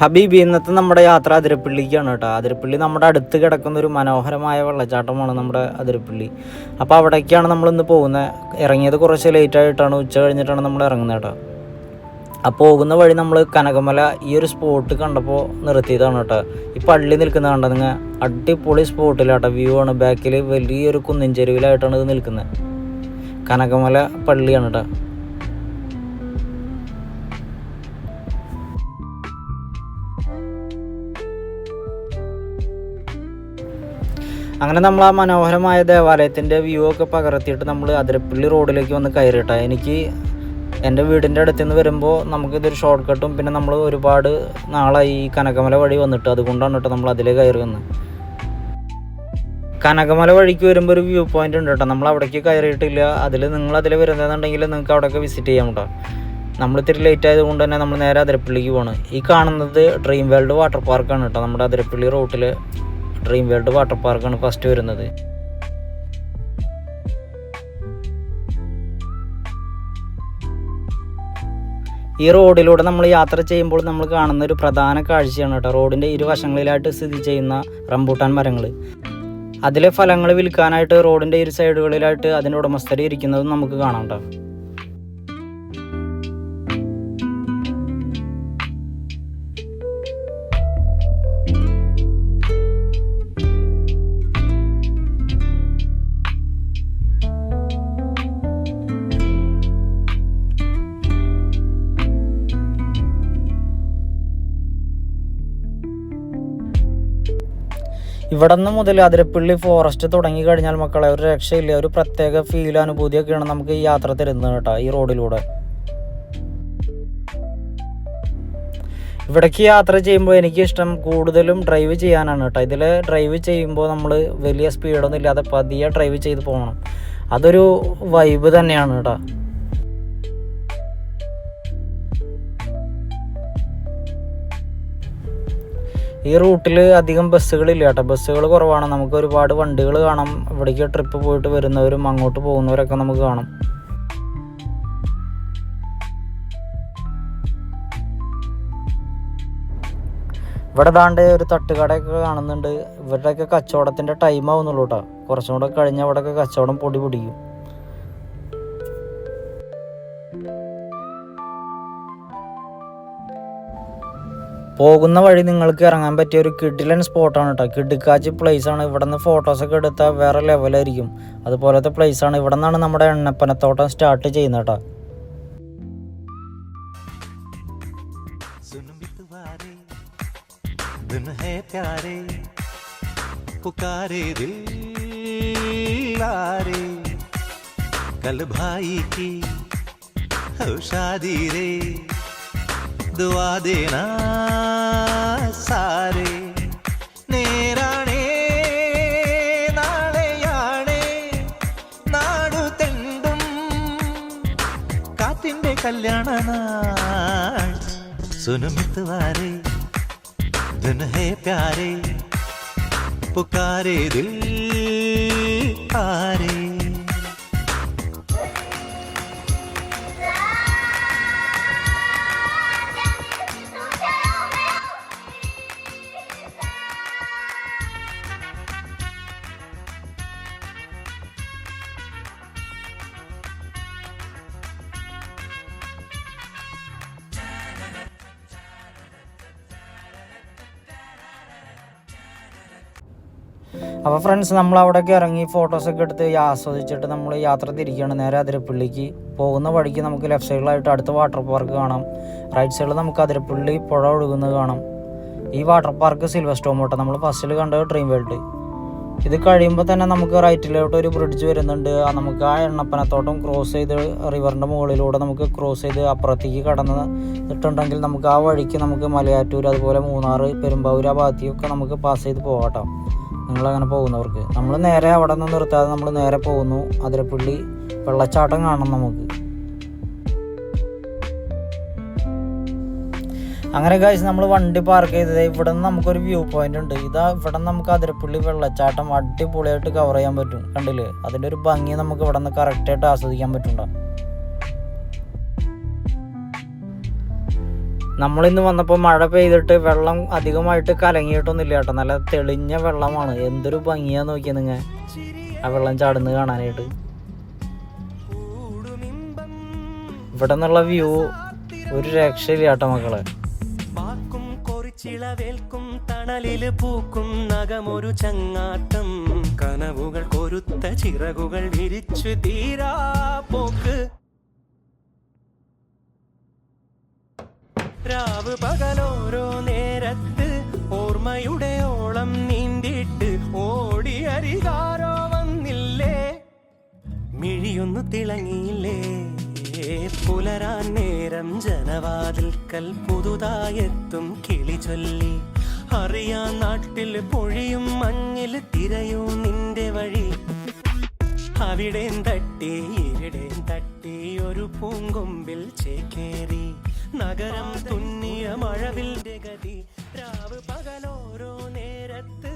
ഹബീബി ഇന്നത്തെ നമ്മുടെ യാത്ര അതിരപ്പള്ളിക്കാണ് കേട്ടോ. അതിരപ്പള്ളി നമ്മുടെ അടുത്ത് കിടക്കുന്ന ഒരു മനോഹരമായ വെള്ളച്ചാട്ടമാണ് നമ്മുടെ അതിരപ്പള്ളി. അപ്പോൾ അവിടേക്കാണ് നമ്മളിന്ന് പോകുന്നത്. ഇറങ്ങിയത് കുറച്ച് ലേറ്റ് ആയിട്ടാണ്. ഉച്ച കഴിഞ്ഞിട്ടാണ് നമ്മൾ ഇറങ്ങുന്നത് കേട്ടോ. ആ പോകുന്ന വഴി നമ്മൾ കനകമല ഈ ഒരു സ്പോട്ട് കണ്ടപ്പോൾ നിർത്തിയതാണ് കേട്ടോ. ഈ പള്ളി നിൽക്കുന്ന കണ്ടോ നിങ്ങൾ? അടിപൊളി സ്പോട്ടിലാട്ടോ വ്യൂ ആണ്. ബാക്കിൽ വലിയൊരു കുന്നിൻ ചെരുവിലായിട്ടാണ് ഇത് നിൽക്കുന്നത്. കനകമല പള്ളിയാണ് കേട്ടോ. അങ്ങനെ നമ്മൾ ആ മനോഹരമായ ദേവാലയത്തിന്റെ വ്യൂ ഒക്കെ പകർത്തിയിട്ട് നമ്മൾ അതിരപ്പള്ളി റോഡിലേക്ക് വന്ന് കയറിയിട്ട. എനിക്ക് എന്റെ വീടിന്റെ അടുത്ത് നിന്ന് വരുമ്പോൾ നമുക്കിതൊരു ഷോർട്ട് കട്ടും പിന്നെ നമ്മൾ ഒരുപാട് നാളായി ഈ കനകമല വഴി വന്നിട്ട്. അതുകൊണ്ടാണ് കേട്ടോ നമ്മൾ അതിലേ കയറി വന്നത് കനകമല വഴിക്ക് വരുമ്പോൾ ഒരു വ്യൂ പോയിന്റ് ഉണ്ട് കേട്ടോ. നമ്മൾ അവിടേക്ക് കയറിയിട്ടില്ല. അതിൽ നിങ്ങൾ അതിൽ വരുന്നതെന്നുണ്ടെങ്കിൽ നിങ്ങൾക്ക് അവിടെയൊക്കെ വിസിറ്റ് ചെയ്യാം കേട്ടോ. നമ്മൾ ഇത്തിരി ലേറ്റ് ആയതുകൊണ്ട് തന്നെ നമ്മൾ നേരെ അതിരപ്പള്ളിക്ക് പോകണം ഈ കാണുന്നത് ഡ്രീം വേൾഡ് വാട്ടർ പാർക്കാണ് കേട്ടോ നമ്മുടെ അതിരപ്പള്ളി റൂട്ടിൽ ഡ്രീം വേൾഡ് വാട്ടർ പാർക്കാണ് ഫസ്റ്റ് വരുന്നത്. ഈ റോഡിലൂടെ നമ്മൾ യാത്ര ചെയ്യുമ്പോൾ നമ്മൾ കാണുന്ന ഒരു പ്രധാന കാഴ്ചയാണ് കേട്ടോ റോഡിന്റെ ഇരുവശങ്ങളിലായിട്ട് സ്ഥിതി ചെയ്യുന്ന റംബൂട്ടാൻ മരങ്ങൾ അതിലെ ഫലങ്ങൾ വിൽക്കാനായിട്ട് റോഡിന്റെ ഇരു സൈഡുകളിലായിട്ട് അതിന്റെ ഉടമസ്ഥരെ ഇരിക്കുന്നതും നമുക്ക് കാണാം കേട്ടോ ഇവിടെ നിന്ന് മുതൽ അതിരപ്പള്ളി ഫോറസ്റ്റ് തുടങ്ങി കഴിഞ്ഞാൽ മക്കളെ ഒരു രക്ഷയില്ല ഒരു പ്രത്യേക ഫീൽ അനുഭൂതിയൊക്കെയാണ് നമുക്ക് ഈ യാത്ര തരുന്നത് കേട്ടോ ഈ റോഡിലൂടെ. ഇവിടേക്ക് യാത്ര ചെയ്യുമ്പോൾ എനിക്ക് ഇഷ്ടം കൂടുതലും ഡ്രൈവ് ചെയ്യാനാണ് കേട്ടോ. ഇതിൽ ഡ്രൈവ് ചെയ്യുമ്പോൾ നമ്മൾ വലിയ സ്പീഡൊന്നും ഇല്ലാതെ പതിയെ ഡ്രൈവ് ചെയ്ത് പോകണം. അതൊരു വൈബ് തന്നെയാണ് കേട്ടോ. ഈ റൂട്ടിൽ അധികം ബസ്സുകളില്ല കേട്ടോ. ബസ്സുകൾ കുറവാണ്. നമുക്ക് ഒരുപാട് വണ്ടികൾ കാണാം. ഇവിടേക്ക് ട്രിപ്പ് പോയിട്ട് വരുന്നവരും അങ്ങോട്ട് പോകുന്നവരൊക്കെ നമുക്ക് കാണാം. ഇവിടെ ദാണ്ട് ഒരു തട്ടുകടയൊക്കെ കാണുന്നുണ്ട്. ഇവരുടെയൊക്കെ കച്ചവടത്തിന്റെ ടൈം ആവുന്നുള്ളൂ കേട്ടോ. കുറച്ചും കൂടെ കഴിഞ്ഞാൽ ഇവിടെയൊക്കെ കച്ചവടം പൊടി പിടിക്കും. പോകുന്ന വഴി നിങ്ങൾക്ക് ഇറങ്ങാൻ പറ്റിയ ഒരു കിഡിലൻ സ്പോട്ടാണ് കേട്ടോ കിഡിക്കാച്ചി പ്ലേസ് ആണ് ഇവിടെ നിന്ന് ഫോട്ടോസൊക്കെ എടുത്താൽ വേറെ ലെവലായിരിക്കും അതുപോലത്തെ പ്ലേസ് ആണ് ഇവിടെ നിന്നാണ് നമ്മുടെ എണ്ണപ്പനത്തോട്ടം സ്റ്റാർട്ട് ചെയ്യുന്നത് കേട്ടോ सुन मितवारे दिन है प्यारे पुकारे दिल लारे कल भाई की हो शादी रे दुआ देना സാരേ നേരാണേ നാളെയാണേ നാടു തെണ്ടും കാത്തിന്റെ കല്യാണ നാൾ സുനമിത്തുവാരെ ദിൻ ഹേ പ്യാരെ പുക്കാരെ ദിൽ ആരേ അപ്പോൾ ഫ്രണ്ട്സ് നമ്മൾ അവിടെയൊക്കെ ഇറങ്ങി ഫോട്ടോസൊക്കെ എടുത്ത് ആസ്വദിച്ചിട്ട് നമ്മൾ യാത്ര തിരിക്കുകയാണ്. നേരെ അതിരപ്പള്ളിക്ക് പോകുന്ന വഴിക്ക് നമുക്ക് ലെഫ്റ്റ് സൈഡിലായിട്ട് അടുത്ത വാട്ടർ പാർക്ക് കാണാം. റൈറ്റ് സൈഡിൽ നമുക്ക് അതിരപ്പള്ളി പുഴ ഒഴുകുന്നത് കാണാം. ഈ വാട്ടർ പാർക്ക് സിൽവർ സ്റ്റോം കേട്ടോ നമ്മൾ ഫസ്റ്റിൽ കണ്ടത് ഡ്രീം വേൾഡ് ഇത് കഴിയുമ്പോൾ തന്നെ നമുക്ക് റൈറ്റിലോട്ട് ഒരു ബ്രിഡ്ജ് വരുന്നുണ്ട്. നമുക്ക് ആ എണ്ണപ്പനത്തോട്ടം ക്രോസ് ചെയ്ത് റിവറിന്റെ മുകളിലൂടെ നമുക്ക് ക്രോസ് ചെയ്ത് അപ്പുറത്തേക്ക് കടന്ന് ഇട്ടുണ്ടെങ്കിൽ നമുക്ക് ആ വഴിക്ക് നമുക്ക് മലയാറ്റൂർ അതുപോലെ മൂന്നാർ പെരുമ്പാവൂർ ആ ഭാഗത്തേക്കൊക്കെ നമുക്ക് പാസ് ചെയ്ത് പോകാം നിങ്ങളങ്ങനെ പോകുന്നവർക്ക്. നമ്മൾ നേരെ അവിടെ നിന്ന് നിർത്താതെ നമ്മൾ നേരെ പോകുന്നു. അതിരപ്പള്ളി വെള്ളച്ചാട്ടം കാണണം നമുക്ക്. അങ്ങനെ കാശ് നമ്മൾ വണ്ടി പാർക്ക് ചെയ്തത് ഇവിടെ നിന്ന് നമുക്കൊരു വ്യൂ പോയിന്റ് ഉണ്ട്. ഇതാ ഇവിടെ നമുക്ക് അതിരപ്പള്ളി വെള്ളച്ചാട്ടം അടിപൊളിയായിട്ട് കവർ ചെയ്യാൻ പറ്റും. കണ്ടില്ലേ? അതിന്റെ ഒരു ഭംഗി നമുക്ക് ഇവിടെ നിന്ന് കറക്റ്റായിട്ട് ആസ്വദിക്കാൻ പറ്റുണ്ടോ നമ്മളിന്ന് വന്നപ്പോൾ മഴ പെയ്തിട്ട് വെള്ളം അധികമായിട്ട് കലങ്ങിയിട്ടൊന്നുമില്ല കേട്ടോ. നല്ല തെളിഞ്ഞ വെള്ളമാണ്. എന്തൊരു ഭംഗിയാ നോക്കിയാ നിങ്ങൾ ആ വെള്ളം ചാടുന്നത് കാണാനായിട്ട്. ഇവിടെ നിന്നുള്ള വ്യൂ ഒരു രക്ഷയില്ല കേട്ടോ മക്കളെ. ചിളവേൽക്കും തണലിൽ പൂക്കും നഖമൊരു ചങ്ങാട്ടം കനവുകൾ കൊരുത്ത ചിറകുകൾ വിരിച്ചു തീരാ പോക്ക്. രാവ് പകലോരോ നേരത്ത് ഓർമ്മയുടെ ഓളം നീന്തിയിട്ട് ഓടി അരികാരോ വന്നില്ലേ? മിഴിയൊന്നു തിളങ്ങിയില്ലേ? പുലരാൻ നേരം ജനവാതിൽക്കൽ പുതുതായെത്തും കിളി ചൊല്ലി. അറിയാൻ നാട്ടിൽ പൊഴിയും മഞ്ഞിൽ തിരയൂ നിന്റെ വഴി. അവിടേം തട്ടി ഇവിടേം തട്ടി ഒരു പൂങ്കൊമ്പിൽ ചേക്കേറി. നഗരം തുന്നിയ മഴവിൽ ഗതി രാവ് പകലോരോ നേരത്ത്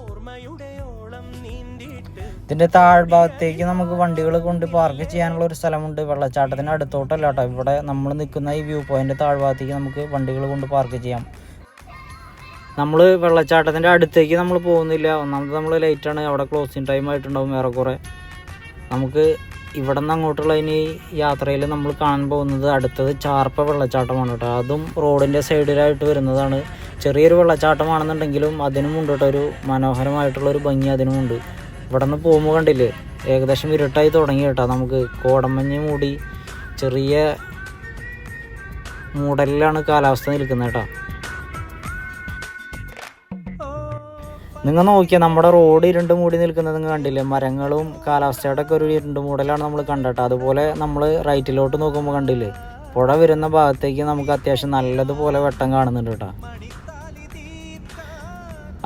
ഓർമ്മയുടെ ഓളം നീന്തിയിട്ട് ഇതിന്റെ താഴ്ഭാഗത്തേക്ക് നമുക്ക് വണ്ടികൾ കൊണ്ട് പാർക്ക് ചെയ്യാനുള്ള ഒരു സ്ഥലമുണ്ട്. വെള്ളച്ചാട്ടത്തിന് അടുത്തോട്ടല്ല കേട്ടോ. ഇവിടെ നമ്മൾ നിൽക്കുന്ന ഈ വ്യൂ പോയിന്റ് താഴ്ഭാഗത്തേക്ക് നമുക്ക് വണ്ടികൾ കൊണ്ട് പാർക്ക് ചെയ്യാം. നമ്മൾ വെള്ളച്ചാട്ടത്തിന്റെ അടുത്തേക്ക് നമ്മൾ പോകുന്നില്ല. ഒന്നാമത് നമ്മൾ ലേറ്റാണ് അവിടെ ക്ലോസിങ് ടൈം ആയിട്ടുണ്ടാവും ഏറെക്കുറെ നമുക്ക് ഇവിടെ നിന്ന് അങ്ങോട്ടുള്ള ഇനി യാത്രയിൽ നമ്മൾ കാണാൻ പോകുന്നത് അടുത്തത് ചാർപ്പ വെള്ളച്ചാട്ടമാണ് കേട്ടോ. അതും റോഡിന്റെ സൈഡിലായിട്ട് വരുന്നതാണ്. ചെറിയൊരു വെള്ളച്ചാട്ടമാണെന്നുണ്ടെങ്കിലും അതിനുമുണ്ട് കേട്ടോ. ഒരു മനോഹരമായിട്ടുള്ളൊരു ഭംഗി അതിനുമുണ്ട് ഇവിടെ നിന്ന് പോകുമ്പോൾ കണ്ടില്ലേ ഏകദേശം ഇരുട്ടായി തുടങ്ങി കേട്ടോ. നമുക്ക് കോടമഞ്ഞ് മൂടി ചെറിയ മൂടലിലാണ് കാലാവസ്ഥ നിൽക്കുന്നത് കേട്ടോ. നിങ്ങൾ നോക്കിയാൽ നമ്മുടെ റോഡ് ഇരുണ്ട് മൂടി നിൽക്കുന്നത് നിങ്ങൾ കണ്ടില്ലേ? മരങ്ങളും കാലാവസ്ഥയുടെ ഒക്കെ ഒരു ഇരുണ്ട് മൂടലാണ് നമ്മൾ കണ്ടിട്ട് അതുപോലെ നമ്മൾ റൈറ്റിലോട്ട് നോക്കുമ്പോൾ കണ്ടില്ലേ? പുഴ വരുന്ന ഭാഗത്തേക്ക് നമുക്ക് അത്യാവശ്യം നല്ലതുപോലെ വെട്ടം കാണുന്നുണ്ട് കേട്ടോ.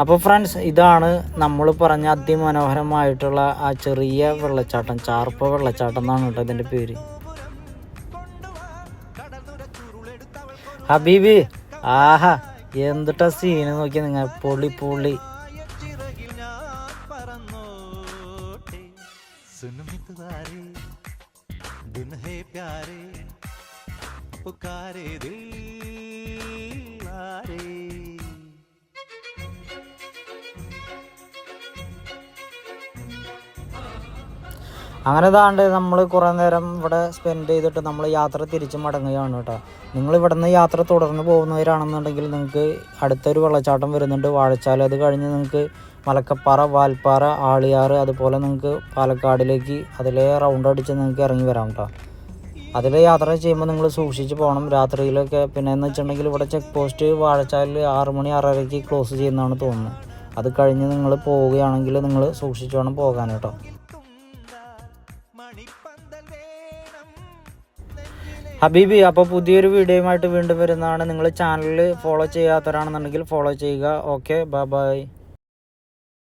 അപ്പോൾ ഫ്രണ്ട്സ് ഇതാണ് നമ്മൾ പറഞ്ഞ അതിമനോഹരമായിട്ടുള്ള ആ ചെറിയ വെള്ളച്ചാട്ടം ചാർപ്പ വെള്ളച്ചാട്ടം എന്നാണ് കേട്ടോ ഇതിന്റെ പേര്. ഹബീബി ആഹാ എന്തിട്ടാ സീന് നോക്കിയാൽ നിങ്ങൾ? പൊളി പൊളി. സുനമിത്തുവാരേ ദിൻ ഹേ പ്യാരേ पुकारे दिल ആരേ അങ്ങനെ താണ്ട് നമ്മൾ കുറേ നേരം ഇവിടെ സ്പെൻഡ് ചെയ്തിട്ട് നമ്മൾ യാത്ര തിരിച്ച് മടങ്ങുകയാണ് കേട്ടോ. നിങ്ങൾ ഇവിടെ നിന്ന് യാത്ര തുടർന്ന് പോകുന്നവരാണെന്നുണ്ടെങ്കിൽ നിങ്ങൾക്ക് അടുത്തൊരു വെള്ളച്ചാട്ടം വരുന്നുണ്ട്. വാഴച്ചാൽ അത് കഴിഞ്ഞ് നിങ്ങൾക്ക് മലക്കപ്പാറ വാൽപ്പാറ ആളിയാറ് അതുപോലെ നിങ്ങൾക്ക് പാലക്കാടിലേക്ക് അതിലെ റൗണ്ട് അടിച്ച് നിങ്ങൾക്ക് ഇറങ്ങി വരാം കേട്ടോ അതിൽ യാത്ര ചെയ്യുമ്പോൾ നിങ്ങൾ സൂക്ഷിച്ച് പോകണം. രാത്രിയിലൊക്കെ പിന്നെ എന്ന് വെച്ചിട്ടുണ്ടെങ്കിൽ ഇവിടെ ചെക്ക് പോസ്റ്റ് വാഴച്ചാലിൽ ആറ് മണി ആറരയ്ക്ക് ക്ലോസ് ചെയ്യുന്നതാണ് തോന്നുന്നത്. അത് കഴിഞ്ഞ് നിങ്ങൾ പോവുകയാണെങ്കിൽ നിങ്ങൾ സൂക്ഷിച്ച് വേണം പോകാൻ കേട്ടോ ഹബീബി അപ്പോൾ പുതിയൊരു വീഡിയോയുമായിട്ട് വീണ്ടും വരുന്നതാണ്. നിങ്ങൾ ചാനൽ ഫോളോ ചെയ്യാത്തവരാണെന്നുണ്ടെങ്കിൽ ഫോളോ ചെയ്യുക. Okay bye bye